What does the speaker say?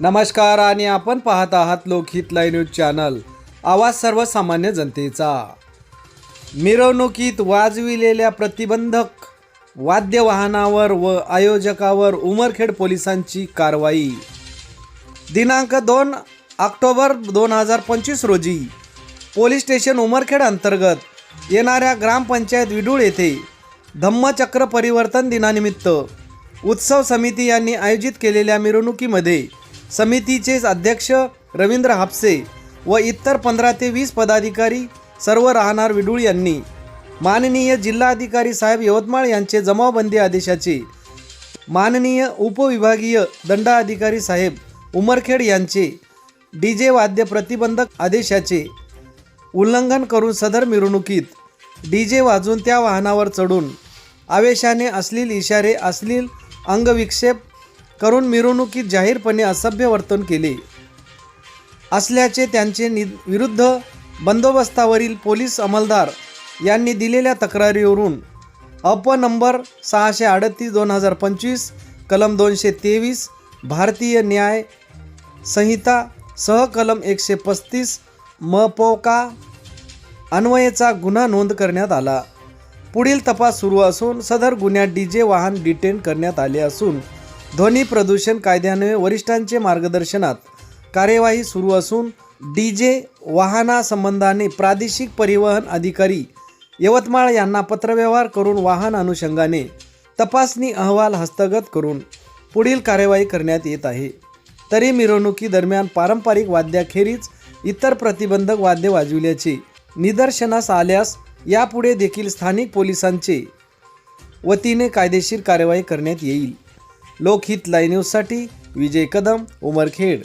नमस्कार आणि आपण पाहत आहात लोकहित लाईव्ह न्यूज चॅनल. आवाज सर्वसामान्य जनतेचा. मिरवणुकीत वाजविलेल्या प्रतिबंधक वाद्यवाहनावर व आयोजकावर उमरखेड पोलिसांची कारवाई. दिनांक दोन ऑक्टोबर दोन हजार पंचवीस रोजी पोलीस स्टेशन उमरखेड अंतर्गत येणाऱ्या ग्रामपंचायत विडूळ येथे धम्मचक्र परिवर्तन दिनानिमित्त उत्सव समिती यांनी आयोजित केलेल्या मिरवणुकीमध्ये समितीचे अध्यक्ष रवींद्र हापसे व इतर पंधरा ते वीस पदाधिकारी सर्व राहणार विडूळ यांनी. माननीय जिल्हाधिकारी साहेब यवतमाळ यांचे जमावबंदी आदेशाचे. माननीय उपविभागीय दंडाधिकारी साहेब उमरखेड यांचे. डी जे वाद्य प्रतिबंधक आदेशाचे. उल्लंघन करून सदर मिरवणुकीत. डी जे वाजून त्या वाहनावर चढून. आवेशाने अश्लील इशारे अश्लील अंगविक्षेप करून मिरवणुकीत जाहीरपणे असभ्य वर्तन केले. असल्याचे त्यांचे नि विरुद्ध बंदोबस्तावरील पोलीस अंमलदार यांनी दिलेल्या तक्रारीवरून अप नंबर सहाशे अडतीस दोन हजार पंचवीस कलम दोनशे तेवीस भारतीय न्याय संहिता सह कलम एकशे पस्तीस मपोका अन्वयेचा गुन्हा नोंद करण्यात आला. पुढील तपास सुरू असून सदर गुन्ह्यात डी जे वाहन डिटेन करण्यात आले असून ध्वनी प्रदूषण कायद्याने वरिष्ठांचे मार्गदर्शनात कार्यवाही सुरू असून डी जे वाहनासंबंधाने प्रादेशिक परिवहन अधिकारी यवतमाळ यांना पत्रव्यवहार करून वाहन अनुषंगाने तपासणी अहवाल हस्तगत करून पुढील कार्यवाही करण्यात येत आहे. तरी मिरवणुकीदरम्यान पारंपरिक वाद्याखेरीज इतर प्रतिबंधक वाद्य वाजविल्याचे निदर्शनास आल्यास यापुढे देखील स्थानिक पोलिसांचे वतीने कायदेशीर कार्यवाही करण्यात येईल. लोकहित लाईव्ह न्यूजसाठी विजय कदम उमरखेड.